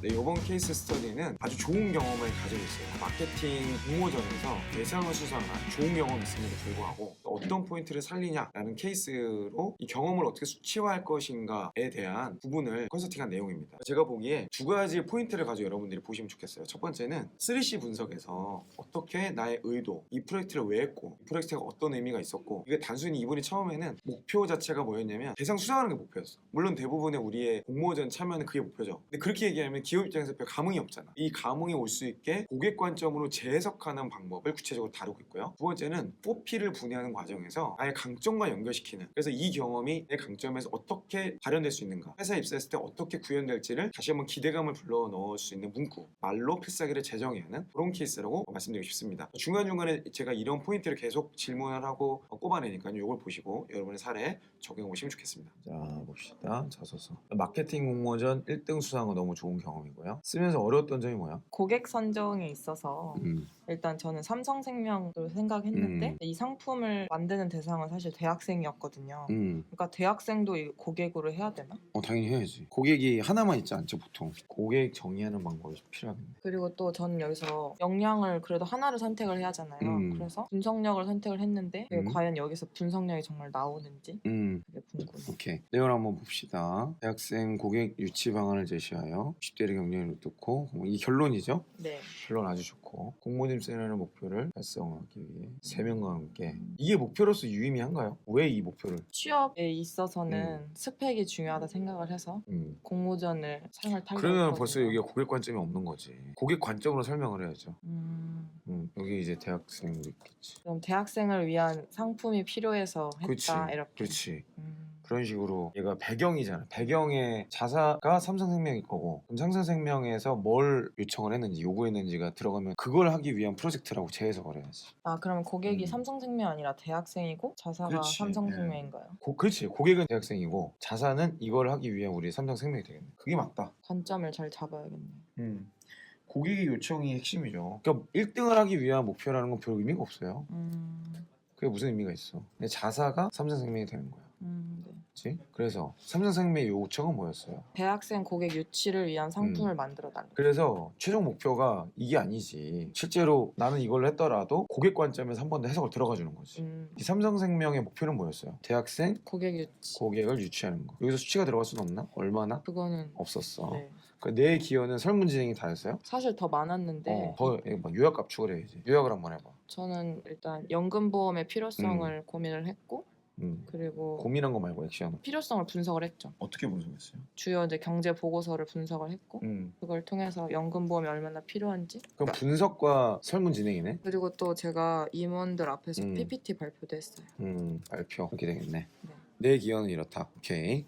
네, 이번 케이스 스터디는 아주 좋은 경험을 가지고 있어요. 마케팅 공모전에서 대상을 수상한 좋은 경험이 있음에도 불구하고 어떤 포인트를 살리냐라는 케이스로 이 경험을 어떻게 수치화할 것인가에 대한 부분을 컨설팅한 내용입니다. 제가 보기에 두 가지 포인트를 가지고 여러분들이 보시면 좋겠어요. 첫 번째는 3C 분석에서 어떻게 나의 의도, 이 프로젝트를 왜 했고, 이 프로젝트가 어떤 의미가 있었고, 이게 단순히 이분이 처음에는 목표 자체가 뭐였냐면 대상 수상하는 게 목표였어. 물론 대부분의 우리의 공모전 참여는 그게 목표죠. 근데 그렇게 얘기하면 기업 입장에서 별 감흥이 없잖아. 이 감흥이 올 수 있게 고객 관점으로 재해석하는 방법을 구체적으로 다루고 있고요. 두 번째는 4P를 분해하는 과정에서 아예 강점과 연결시키는. 그래서 이 경험이 내 강점에서 어떻게 발현될 수 있는가. 회사 입사했을 때 어떻게 구현될지를 다시 한번 기대감을 불러 넣을 수 있는 문구. 말로 필사기를 재정해야 하는 그런 케이스라고 말씀드리고 싶습니다. 중간중간에 제가 이런 포인트를 계속 질문을 하고 꼽아내니까요. 이걸 보시고 여러분의 사례에 적용해 보시면 좋겠습니다. 자 봅시다. 자소서. 마케팅 공모전 1등 수상은 너무 좋은 경험 이고요. 쓰면서 어려웠던 점이 뭐야? 고객 선정에 있어서 음. 일단 저는 삼성생명을 생각했는데 음. 이 상품을 만드는 대상은 사실 대학생이었거든요. 음. 그러니까 대학생도 이 고객으로 해야 되나? 어 당연히 해야지. 고객이 하나만 있지 않죠 보통. 고객 정의하는 방법이 필요하겠네. 그리고 또 저는 여기서 역량을 그래도 하나를 선택을 해야 하잖아요. 음. 그래서 분석력을 선택을 했는데 음. 과연 여기서 분석력이 정말 나오는지 음. 그게 궁금해요. 오케이. 내용을 한번 봅시다. 대학생 고객 유치 방안을 제시하여 10대 의 경쟁을 놓고 이 결론이죠. 네. 결론 아주 좋고 공모님 세라는 목표를 달성하기 위해 세 명과 함께 이게 목표로서 유의미한가요? 왜 이 목표를? 취업에 있어서는 스펙이 중요하다 생각을 해서 음. 공모전을 상을 타려고 그러면. 벌써 여기가 고객 관점이 없는 거지. 고객 관점으로 설명을 해야죠. 음, 음, 여기 이제 대학생도 있겠지. 그럼 대학생을 위한 상품이 필요해서 했다 그렇지. 이렇게. 그렇지. 음, 그런 식으로 얘가 배경이잖아. 배경에 자사가 삼성생명일 거고 그럼 삼성생명에서 뭘 요청을 했는지 요구했는지가 들어가면 그걸 하기 위한 프로젝트라고 재해석을 해야지. 아 그러면 고객이 음. 삼성생명 아니라 대학생이고 자사가 그렇지. 삼성생명인가요? 고, 그렇지. 고객은 대학생이고 자사는 이걸 하기 위한 우리 삼성생명이 되겠네. 그게 맞다. 관점을 잘 잡아야겠네요. 음. 고객의 요청이 핵심이죠. 그러니까 1등을 하기 위한 목표라는 건 별 의미가 없어요. 음, 그게 무슨 의미가 있어? 근데 자사가 삼성생명이 되는 거야. 음, 네. 그렇지? 그래서 삼성생명의 요청은 뭐였어요? 대학생 고객 유치를 위한 상품을 음. 만들어 달라. 그래서 최종 목표가 이게 아니지. 실제로 나는 이걸 했더라도 고객 관점에서 한 번 더 해석을 들어가 주는 거지. 음, 이 삼성생명의 목표는 뭐였어요? 대학생 고객 유치. 고객을 유치하는 거. 여기서 수치가 들어갈 수는 없나? 얼마나? 그거는 없었어. 네. 그러니까 내 기여는 설문 진행이 다였어요? 사실 더 많았는데 어, 더 예, 뭐 요약 압축을 해야지. 요약을 한번 해봐. 저는 일단 연금 보험의 필요성을 고민을 했고 음. 그리고 고민한 거 말고 액션. 필요성을 분석을 했죠. 어떻게 분석했어요? 주요 이제 경제 보고서를 분석을 했고 음. 그걸 통해서 연금 보험이 얼마나 필요한지 그럼 분석과 설문 진행이네. 그리고 또 제가 임원들 앞에서 음. PPT 발표도 했어요. 음, 발표. 그렇게 되겠네. 네. 내 기여는 이렇다. 오케이.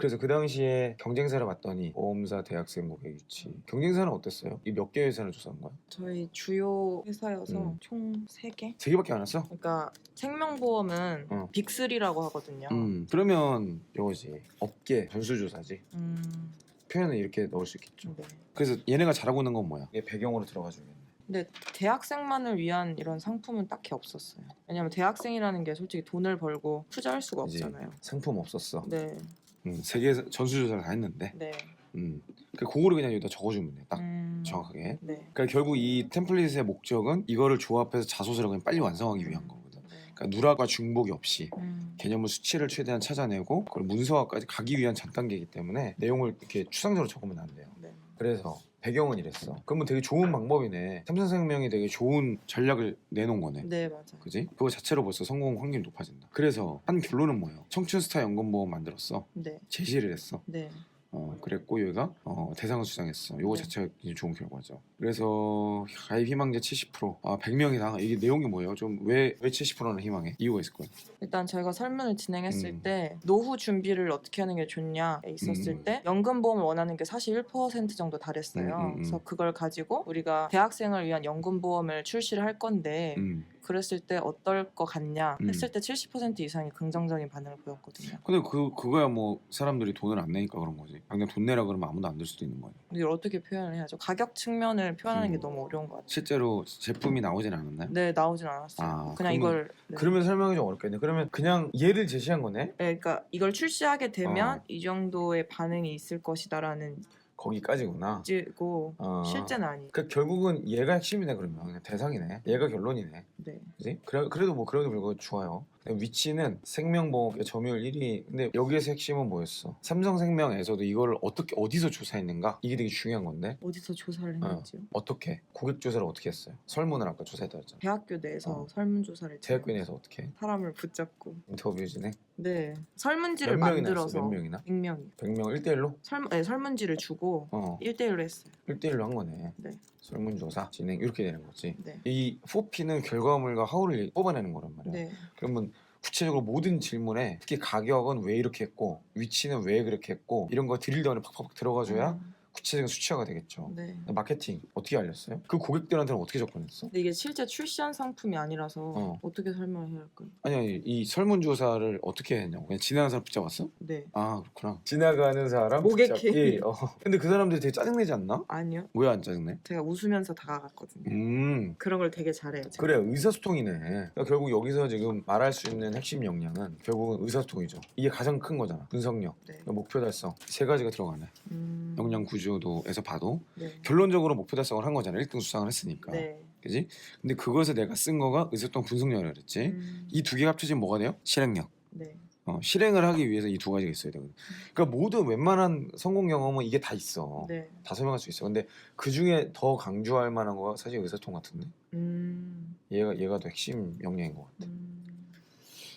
그래서 그 당시에 경쟁사를 봤더니 보험사 대학생 고객 유치. 경쟁사는 어땠어요? 이 몇 개 회사를 조사한 거야? 저희 주요 회사여서 음. 총 3개? 세 개밖에 안 왔어? 그러니까 생명보험은 어. 빅3라고 하거든요. 음. 그러면 이거지. 업계 전수조사지. 음, 표현을 이렇게 넣을 수 있겠죠. 네. 그래서 얘네가 잘하고 있는 건 뭐야? 얘 배경으로 들어가 주겠네. 근데 대학생만을 위한 이런 상품은 딱히 없었어요. 왜냐면 대학생이라는 게 솔직히 돈을 벌고 투자할 수가? 없잖아요. 상품 없었어. 네, 음, 세계 전수조사를 다 했는데. 네. 음. 그 그거를 그냥 여기다 적어주면 돼. 딱 음, 정확하게. 네. 그러니까 결국 이 템플릿의 목적은 이거를 조합해서 자소서를 그냥 빨리 완성하기 위한 거거든. 네. 그러니까 누락과 중복이 없이 음, 개념을 수치를 최대한 찾아내고 그걸 문서화까지 가기 위한 전 단계이기 때문에 내용을 이렇게 추상적으로 적으면 안 돼요. 네. 그래서 배경은 이랬어. 그러면 되게 좋은 방법이네. 삼성생명이 되게 좋은 전략을 내놓은 거네. 네, 맞아요. 그지? 그거 자체로 벌써 성공 확률이 높아진다. 그래서 한 결론은 뭐예요? 청춘스타 연금보험 만들었어. 네, 제시를 했어. 네. 어, 그랬고 여기가 어, 대상을 수상했어. 요거 네. 자체가 굉장히 좋은 결과죠. 그래서 가입 희망자 70%. 아, 100명이다. 이게 내용이 뭐예요? 좀 왜 왜 70%는 희망해? 이유가 있을 거예요. 일단 저희가 설문을 진행했을 음. 때 노후 준비를 어떻게 하는 게 좋냐에 있었을 음. 때 연금보험을 원하는 게 사실 1% 정도 달했어요. 음, 음, 음. 그래서 그걸 가지고 우리가 대학생을 위한 연금보험을 출시를 할 건데 음. 그랬을 때 어떨 것 같냐 음. 했을 때 70% 이상이 긍정적인 반응을 보였거든요. 근데 그 그거야 뭐 사람들이 돈을 안 내니까 그런 거지. 당장 돈 내라 그러면 아무도 안들 수도 있는 거니. 근데 이걸 어떻게 표현을 해야죠? 가격 측면을 표현하는 음. 게 너무 어려운 것 같아요. 실제로 제품이 나오진 않았나요? 네, 나오진 않았어요. 아, 그냥 그러면- 이걸 네. 그러면 설명이 좀 어렵겠네. 그러면 그냥 예를 제시한 거네. 네, 그러니까 이걸 출시하게 되면 어. 이 정도의 반응이 있을 것이다라는 거기까지구나. 찌고 어. 실제는 아니. 그 결국은 얘가 핵심이네 그러면 그냥 대상이네. 얘가 결론이네. 네. 그지? 그래, 그래도 뭐 그래도 불구하고 좋아요. 위치는 생명보험의 점유율 1위. 근데 여기에서 핵심은 뭐였어? 삼성생명에서도 이거를 어떻게 어디서 조사했는가? 이게 되게 중요한 건데 어디서 조사를 어. 했는지요? 어 떻게 고객 조사를 어떻게 했어요? 설문을 아까 조사했다 했잖아. 대학교 내에서 어. 설문조사를 대학교 내에서 어떻게 해? 사람을 붙잡고 인터뷰 진행? 네 설문지를 몇 명이나 만들어서? 몇 명이나? 100명이 100명 1대1로? 설, 네, 설문지를 주고 어 1대1로 했어요. 1대1로 한 거네. 네. 설문조사 진행 이렇게 되는 거지. 네. 이 4P는 결과물과 하우를 뽑아내는 거란 말이야. 네. 그러면 구체적으로 모든 질문에 특히 가격은 왜 이렇게 했고 위치는 왜 그렇게 했고 이런 거 드릴 다운에 팍팍 들어가줘야 음, 구체적인 수치화가 되겠죠. 네. 마케팅 어떻게 알렸어요? 그 고객들한테는 어떻게 접근했어? 근데 이게 실제 출시한 상품이 아니라서 어. 어. 떻게 설명해야 할까요? 아니 아니 이 설문조사를 어떻게 했냐고 그냥 지나가는 사람 붙잡았어? 네. 아 그렇구나 지나가는 사람 모객해. 붙잡기 어. 근데 그 사람들이 되게 짜증내지 않나? 아니요. 왜 안 짜증내? 제가 웃으면서 다가갔거든요. 음 그런 걸 되게 잘해요. 제가. 그래 의사소통이네 그러니까 결국 여기서 지금 말할 수 있는 핵심 역량은 결국은 의사소통이죠 이게 가장 큰 거잖아 분석력 네. 목표 달성 세 가지가 들어가네 음, 역량 구조 도에서 봐도 네. 결론적으로 목표 달성을 한 거잖아 1등 수상을 했으니까. 네. 그지? 근데 그것을 내가 쓴 거가 의사소통 분석력이라 그랬지. 음, 이두개 합쳐지면 뭐가 돼요? 실행력. 네. 어, 실행을 하기 위해서 이 두 가지가 있어야 되거든. 그러니까 모든 웬만한 성공 경험은 이게 다 있어. 네. 다 설명할 수 있어. 근데 그 중에 더 강조할 만한 거가 사실 의사소통 같은데? 음, 얘가 얘가 더 핵심 역량인 것 같아. 음,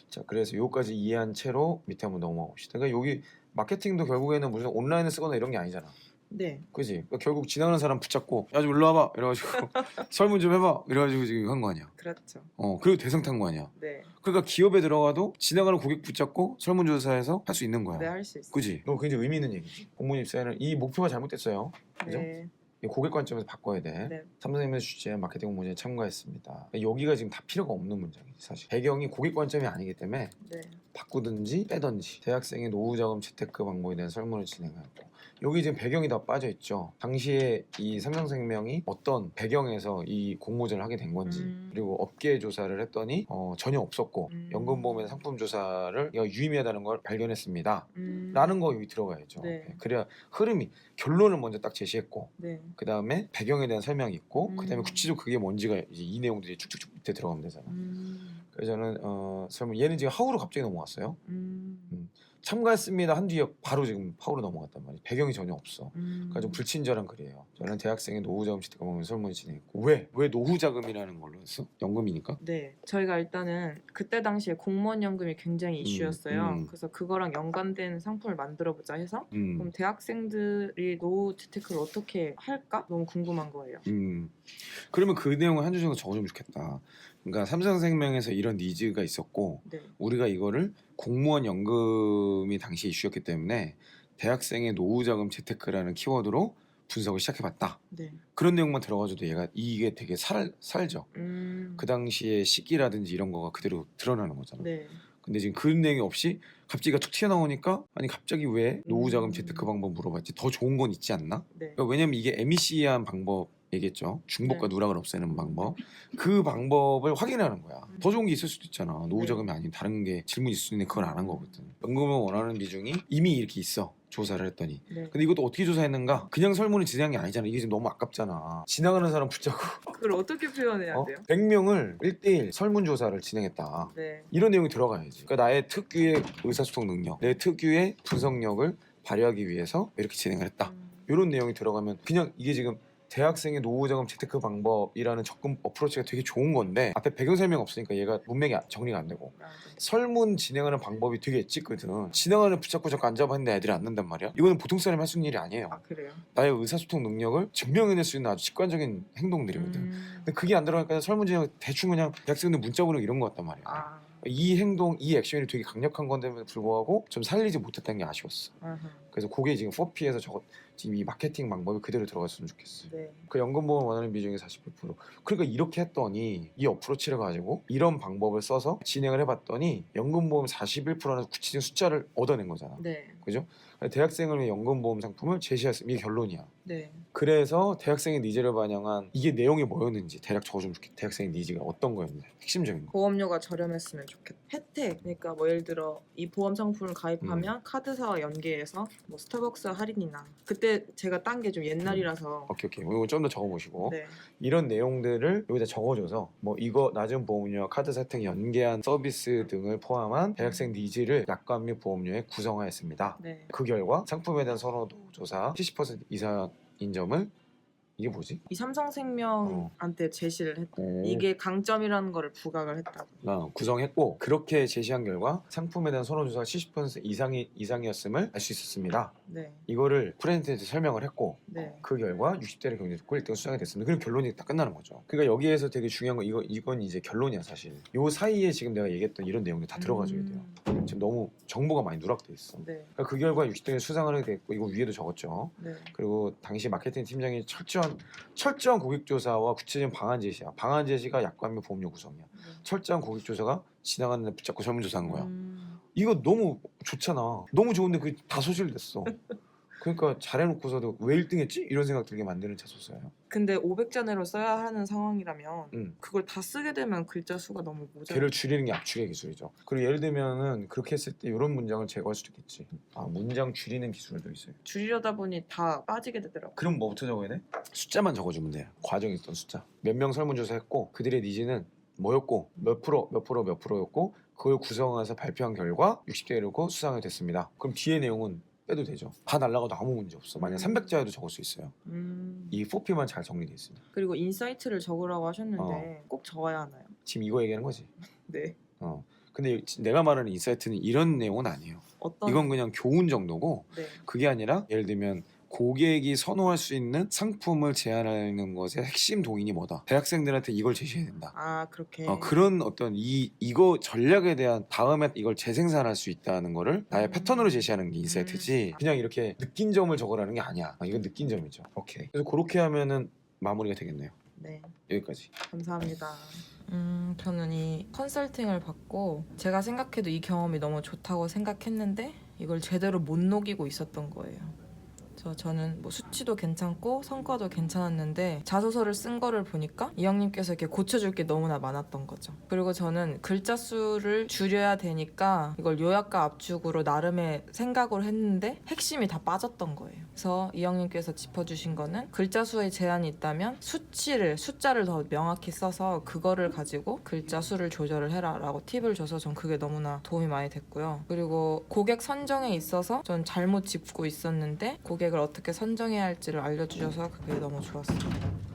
자 그래서 요까지 이해한 채로 밑에 한번 넘어가 봅시다. 그러니까 여기 마케팅도 결국에는 무슨 온라인을 쓰거나 이런 게 아니잖아 네. 그지 그러니까 결국 지나가는 사람 붙잡고 야 좀 일로 와봐 이래가지고 설문 좀 해봐 이래가지고 지금 한 거 아니야 그렇죠. 어 그리고 대상 탄 거 아니야 네. 그러니까 기업에 들어가도 지나가는 고객 붙잡고 설문조사해서 할 수 있는 거야 네, 할 수 있어요. 그지 너 굉장히 의미 있는 얘기지 공무원 입사에는 이 목표가 잘못됐어요 그죠? 네. 이 고객 관점에서 바꿔야 돼 네. 삼성생명에서 주최한 마케팅 공모전에 참가했습니다 여기가 지금 다 필요가 없는 문장이지 사실 배경이 고객 관점이 아니기 때문에 네. 바꾸든지 빼든지 대학생의 노후 자금 채택그 방법에 대한 설문을 진행하고 여기 지금 배경이 다 빠져 있죠. 당시에 이 삼성생명이 어떤 배경에서 이 공모전을 하게 된 건지 음. 그리고 업계 조사를 했더니 어, 전혀 없었고 음. 연금보험의 상품 조사를 얘가 유의미하다는 걸 발견했습니다. 음, 라는 거 여기 들어가야죠. 네. 예, 그래야 흐름이 결론을 먼저 딱 제시했고 네. 그 다음에 배경에 대한 설명이 있고 그 다음에 음. 구체적으로 그게 뭔지가 이제 이 내용들이 쭉쭉쭉 밑에 들어가면 되잖아. 음, 그래서 저는 어, 설문 얘는 지금 하우로 갑자기 넘어갔어요. 음, 참가했습니다 한 뒤에 바로 지금 파우로 넘어갔단 말이에요. 배경이 전혀 없어. 음. 그러니까 좀 불친절한 글이에요. 저는 대학생의 노후 자금 취득과 방법 설문을 진행했고 왜? 왜 노후 자금이라는 걸로 했어? 연금이니까? 네, 저희가 일단은 그때 당시에 공무원 연금이 굉장히 음, 이슈였어요. 음. 그래서 그거랑 연관된 상품을 만들어 보자 해서 음, 그럼 대학생들이 노후 재테크를 어떻게 할까 너무 궁금한 거예요. 음. 그러면 그 내용을 한 줄 정도 적어주면 좋겠다. 그러니까 삼성생명에서 이런 니즈가 있었고 네, 우리가 이거를 공무원 연금이 당시 이슈였기 때문에 대학생의 노후자금 재테크라는 키워드로 분석을 시작해봤다. 네, 그런 내용만 들어가줘도 얘가 이게 되게 살, 살죠. 음, 그 당시의 시기라든지 이런 거가 그대로 드러나는 거잖아. 네, 근데 지금 그 내용이 없이 갑자기 툭 튀어나오니까 아니 갑자기 왜 노후자금 음. 재테크 방법 물어봤지? 더 좋은 건 있지 않나? 네, 그러니까 왜냐면 이게 MEC한 방법 얘기했죠. 중복과 네. 누락을 없애는 방법. 그 방법을 확인하는 거야. 음. 더 좋은 게 있을 수도 있잖아. 노후 자금이 아닌 다른 게 질문 있을 수 있는데 그걸 안 한 거거든. 연금을 원하는 비중이 이미 이렇게 있어. 조사를 했더니. 네. 근데 이것도 어떻게 조사했는가? 그냥 설문을 진행한 게 아니잖아. 이게 지금 너무 아깝잖아. 지나가는 사람 붙잡고 그걸 어떻게 표현해야 어? 돼요? 100명을 1대1 설문조사를 진행했다. 네, 이런 내용이 들어가야지. 그러니까 나의 특유의 의사소통 능력, 내 특유의 분석력을 발휘하기 위해서 이렇게 진행을 했다. 음, 이런 내용이 들어가면 그냥 이게 지금 대학생의 노후 자금 재테크 방법이라는 접근 어프로치가 되게 좋은 건데 앞에 배경 설명 없으니까 얘가 문맥이 정리가 안 되고. 아, 네. 설문 진행하는 방법이 되게 짙거든. 지나가는 붙잡고 자꾸 앉아봐 했는데 애들이 안 난단 말이야. 이거는 보통 사람이 할 수 있는 일이 아니에요. 아 그래요? 나의 의사소통 능력을 증명해낼 수 있는 아주 직관적인 행동들이거든. 음, 근데 그게 안 들어가니까 설문 진행 대충 그냥 대학생들 문자 보내고 이런 거 같단 말이야. 아, 이 행동, 이 액션이 되게 강력한 건데도 불구하고 좀 살리지 못했다는 게 아쉬웠어. 아하, 그래서 그게 지금 4P에서 저거 지금 이 마케팅 방법이 그대로 들어갔으면 좋겠어. 네, 그 연금 보험 원하는 비중이 48%. 그러니까 이렇게 했더니 이 어프로치를 가지고 이런 방법을 써서 진행을 해봤더니 연금 보험 41%라는 구체적인 숫자를 얻어낸 거잖아. 네, 그죠? 대학생을 위해 연금 보험 상품을 제시했으면 이게 결론이야. 네. 그래서 대학생의 니즈를 반영한 이게 내용이 뭐였는지 대략 적어주면 좋겠다. 대학생의 니즈가 어떤 거였는지 핵심적인 거. 보험료가 저렴했으면 좋겠다. 혜택. 그러니까 뭐 예를 들어 이 보험 상품을 가입하면 음. 카드사와 연계해서 뭐 스타벅스 할인이나 그때 제가 딴 게 좀 옛날이라서 오케이 오케이. 이거 좀 더 적어보시고 네. 이런 내용들을 여기다 적어줘서 뭐 이거 낮은 보험료와 카드 사탕 연계한 서비스 등을 포함한 대학생 니즈를 약관 및 보험료에 구성하였습니다. 네. 그 결과 상품에 대한 선호도 조사 70% 이상인 점을 이게 뭐지? 이 삼성생명한테 제시를 했다. 오. 이게 강점이라는 거를 부각을 했다고. 어, 구성했고 그렇게 제시한 결과 상품에 대한 선호 조사가 70% 이상이 이상이었음을 알 수 있었습니다. 네. 이거를 프렌트한테 설명을 했고 네. 그 결과 60대를 경제 듣고 1등 수상이 됐습니다. 그럼 결론이 딱 끝나는 거죠. 그러니까 여기에서 되게 중요한 건 이거 이건 이제 결론이야 사실. 요 사이에 지금 내가 얘기했던 이런 내용들 다 들어가줘야 돼요. 음. 지금 너무 정보가 많이 누락돼 있어. 네. 그러니까 그 결과 60등에 수상을 하게 됐고 이거 위에도 적었죠. 네. 그리고 당시 마케팅 팀장이 철저한 철저한 고객 조사와 구체적인 방안 제시야. 방안 제시가 약관 및 보험료 구성이야. 네. 철저한 고객 조사가 지나가는 데 붙잡고 설문조사한 거야. 음. 이거 너무 좋잖아. 너무 좋은데 그게 다 소실됐어. 그러니까 잘해놓고서도 왜 1등했지? 이런 생각 들게 만드는 자소서예요. 근데 500잔으로 써야 하는 상황이라면 음. 그걸 다 쓰게 되면 글자 수가 너무 모자라. 걔를 줄이는 게 압축의 기술이죠. 그리고 예를 들면은 그렇게 했을 때 이런 문장을 제거할 수도 있겠지. 아 문장 줄이는 기술도 있어요. 줄이려다 보니 다 빠지게 되더라고. 그럼 뭐부터 적어야 돼? 숫자만 적어주면 돼요. 과정에 있던 숫자. 몇 명 설문조사했고 그들의 니즈는 뭐였고 몇 프로 몇 프로 몇 프로였고 그걸 구성해서 발표한 결과 60대 1고 수상이 됐습니다. 그럼 뒤에 내용은 빼도 되죠. 다 날라가도 아무 문제 없어. 만약 300자에도 적을 수 있어요. 음. 이 4P만 잘 정리돼 있으면. 그리고 인사이트를 적으라고 하셨는데 어. 꼭 적어야 하나요? 지금 이거 얘기하는 거지. 네. 어. 근데 내가 말하는 인사이트는 이런 내용은 아니에요. 어떤? 이건 그냥 교훈 정도고 네. 그게 아니라 예를 들면 고객이 선호할 수 있는 상품을 제안하는 것의 핵심 동인이 뭐다. 대학생들한테 이걸 제시해야 된다. 아 그렇게. 어, 그런 어떤 이 이거 전략에 대한 다음에 이걸 재생산할 수 있다는 거를 나의 음. 패턴으로 제시하는 게 인사이트지 음. 그냥 이렇게 느낀 점을 적으라는 게 아니야 아, 이건 느낀 점이죠 오케이 그래서 그렇게 하면은 마무리가 되겠네요 네. 여기까지 감사합니다. 음, 저는 이 컨설팅을 받고 제가 생각해도 이 경험이 너무 좋다고 생각했는데 이걸 제대로 못 녹이고 있었던 거예요. 그래서 저는 뭐 수치도 괜찮고 성과도 괜찮았는데 자소서를 쓴 거를 보니까 이영님께서 이렇게 고쳐줄 게 너무나 많았던 거죠. 그리고 저는 글자 수를 줄여야 되니까 이걸 요약과 압축으로 나름의 생각을 했는데 핵심이 다 빠졌던 거예요. 그래서 이영님께서 짚어주신 거는 글자 수에 제한이 있다면 수치를 숫자를 더 명확히 써서 그거를 가지고 글자 수를 조절을 해라라고 팁을 줘서 전 그게 너무나 도움이 많이 됐고요. 그리고 고객 선정에 있어서 전 잘못 짚고 있었는데 고객을 어떻게 선정해야 할지를 알려주셔서 그게 너무 좋았어요.